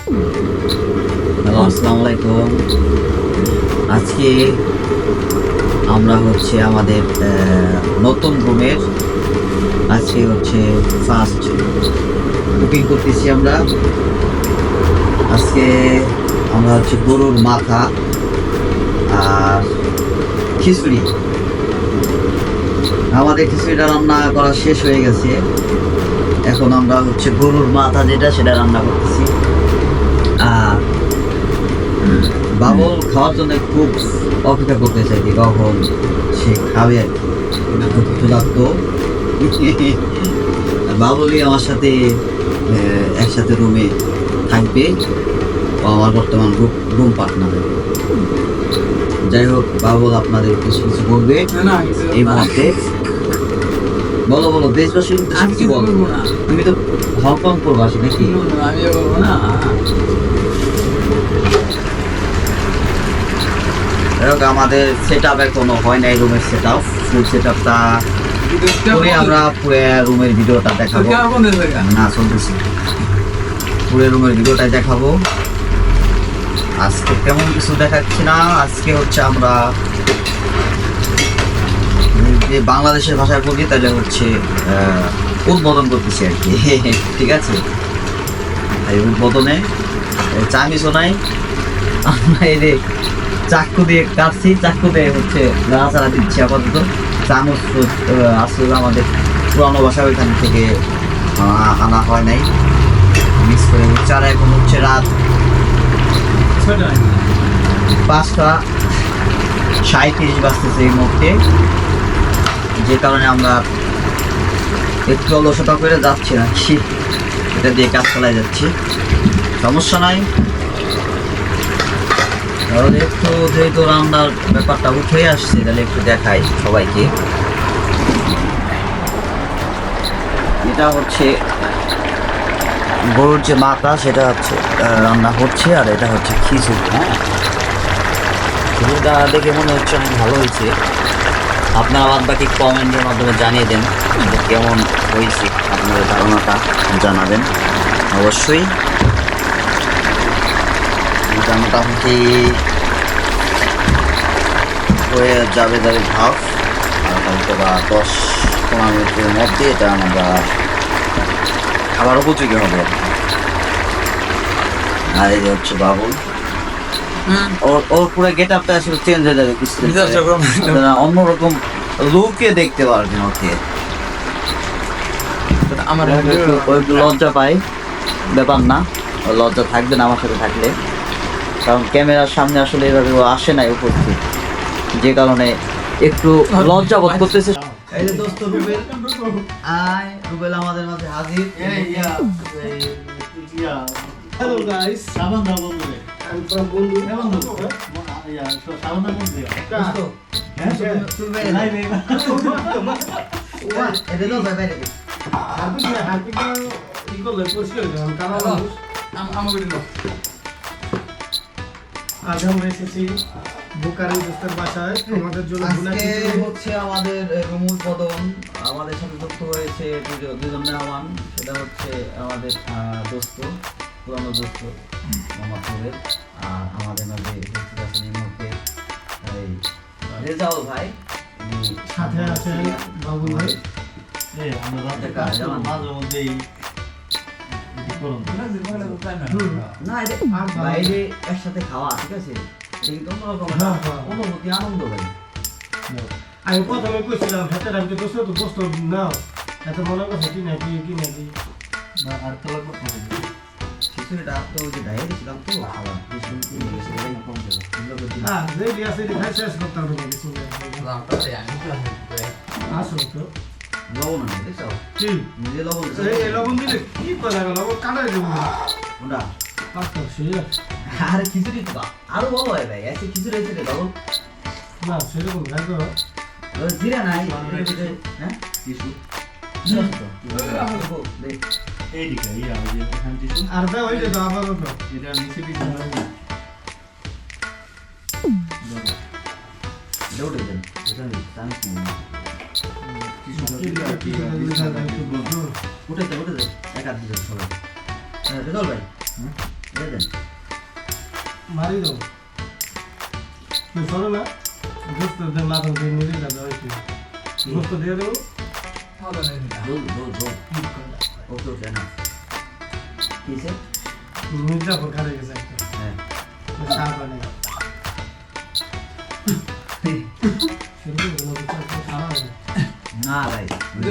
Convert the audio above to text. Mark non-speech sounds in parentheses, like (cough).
Hello, আসসালামু আলাইকুম। আজকে আমরা হচ্ছে আমাদের নতুন রুমের আজকে হচ্ছে ফার্স্ট বুকিং করতেছি আমরা। আজকে আমরা হচ্ছে গরুর মাথা আর খিচুড়ি। আমাদের খিচুড়িটা রান্না করা শেষ হয়ে গেছে। এখন আমরা হচ্ছে গরুর মাথা যেটা, সেটা রান্না করতেছি আর বাবুল খাওয়ার জন্য খুব অপেক্ষা করতে চাই যে কখন সে খাবে। আর কি। ক্ষুধার্ত। বাবুলই আমার সাথে একসাথে রুমে থাকবে। আমার বর্তমান রুম রুম পার্টনার। যাই হোক বাবুল আপনাদের কিছু কিছু বলবে এই মুহূর্তে। বলো বলো উদ্দেশ্যে কিছু বলো। তুমি তো হংকং প্রবাসী নাকি? আমিও বলব না। যাই আমাদের সেট আপ এখনও হয় নাই রুমের সেট আপ ফুল সেট আপটা করে আমরা পুরো রুমের ভিডিওটা দেখাবো। না চলতেছি। পুরো রুমের ভিডিওটা দেখাবো। আজকে তেমন কিছু দেখাচ্ছি না। আজকে হচ্ছে আমরা যে বাংলাদেশের ভাষায় বলি তাহলে হচ্ছে উদ্বোধন করতেছি আর কি। (laughs) ঠিক আছে? এই উদ্বোধনে চামিচও নাই। আমরা যে চাকু দিয়ে কাটছি চাকু দিয়ে হচ্ছে নাড়াচাড়া দিচ্ছি আপাতত। চামচ আসলে আমাদের পুরানো বাসা ওইখান থেকে আনা হয় নাই। মিক্স করে হচ্ছে আর এখন হচ্ছে রাত পাঁচটা সাঁত্রিশ বাজতেছে এই মুহূর্তে। যে কারণে আমরা একটু অলসতা করে যাচ্ছি না। শীত এটা দিয়ে কাজ চালাই যাচ্ছি। সমস্যা নাই। তাহলে একটু যেহেতু রান্নার ব্যাপারটা উঠে আসছে, তাহলে একটু দেখাই সবাইকে। এটা হচ্ছে গরুর যে মাথা, সেটা হচ্ছে রান্না হচ্ছে, আর এটা হচ্ছে খিচুড়ি হ্যাঁ? খিচুড়িটা দেখে মনে হচ্ছে অনেক ভালো হয়েছে। আপনারা বাদ বাকি কমেন্টের মাধ্যমে জানিয়ে দেন কেমন হয়েছে, আপনাদের ধারণাটা জানাবেন। অবশ্যই। এটা মোটামুটি হয়ে যাবে যাবে ভাব আর হয়তো বা দশ পনেরো মিনিটের মধ্যে এটা আমরা খাবার উপযোগী হবে। আর এই হচ্ছে বাবুল। ওর ওর পুরো গেট আপটা আসলে চেঞ্জ হয়ে যাবে (laughs) অন্যরকম লুকে দেখতে পারবেন ওকে। আমার লজ্জা পাই। ব্যাপার না। লজ্জা থাকবে না আমার সাথে থাকলে। কারণ ক্যামেরার সামনে আসলে এভাবে ও আসে নাই উপস্থিত। যে কারণে একটু লজ্জা বোধ করতেছে। এই যে দোস্ত রুবেল আয় রুবেল আমাদের মাঝে হাজির। হ্যালো গাইস সাবান দাও বন্ধু আমি তোর বন্ধু। হ্যাঁ বন্ধু ইয়া সাবান দাও বন্ধু হ্যাঁ। তুমি নাই নাই ওয়া, এটা দাও ভাই বাইরে দিও। হারপিক না হারপিক না করলে পরিষ্কার কারণ আমাকে আমরা এসেছি বোকারি দোস্তের বাসায়। আমাদের জন্য আজকে হচ্ছে আমাদের রুমুল পদন আমাদের সাথে যুক্ত হয়েছে দুজন দুজন মেহমান। সেটা হচ্ছে আমাদের দোস্ত পুরানো দোস্ত মোহাম্মদ রুবেল আর আমাদের মাঝে উপস্থিত আছেন এই মুহূর্তে এই রেজাউল ভাই। সাথে আছেন বাবুল ভাই। এই আমরা রাতে কাজ। মাঝে মধ্যেই। না এটা আর। বাইরে একসাথে খাওয়া ঠিক আছে? হ্যাঁ, হ্যাঁ। অনুভূতি আনন্দ ভাই আমি প্রথমে কইছিলাম হেতে আমি দোস্ত তো দোস্ত নাও। এত মনে করছে কি নাকি কি নাকি না, আর তো লাগবে খিচুড়িটা ওই যে। হ্যাঁ যে দিয়ে আছে খাই শেষ তো। লবণ আনে দেখছ? কি? নিজে লবণ? এই লবণ দিলে কি কথা গেল লবণ কাটাই দেবো। কোনটা? পাঁচটা শেষ আরে খিচুড়ি তো আরও ভালো হয় ভাই আজকে খিচুড়ি রে লবণ। না সেরকম নাই তো জিরা নাই। হ্যাঁ? আছে? দেখ, এইদিকে, ইয়া, ওই যে এখানে টিস্যু। আর দা হইলে তো আপাতত। এটা নিচে না। এটা উঠে দেন। এটা আমি জানিস না। টিস্যুটা কি দিলে আর কি, কি আর কি টিস্যুটা কি একটু বন্ধ। উঠে দে, উঠে দে। এক হাত দিতে হবে। হ্যাঁ, রেজাউল ভাই, দেন মারি দাও শোনো না দোস্তদের মাথা দিয়ে নিয়ে যাবে হয়তো দোস্ত দিয়ে দেবো দাওয়া নেই দোল দোল দোল ওকে ওকে না মির্জাপুর খারে গেছে একটা হ্যাঁ চা বানিয়ে সেরকম কোনো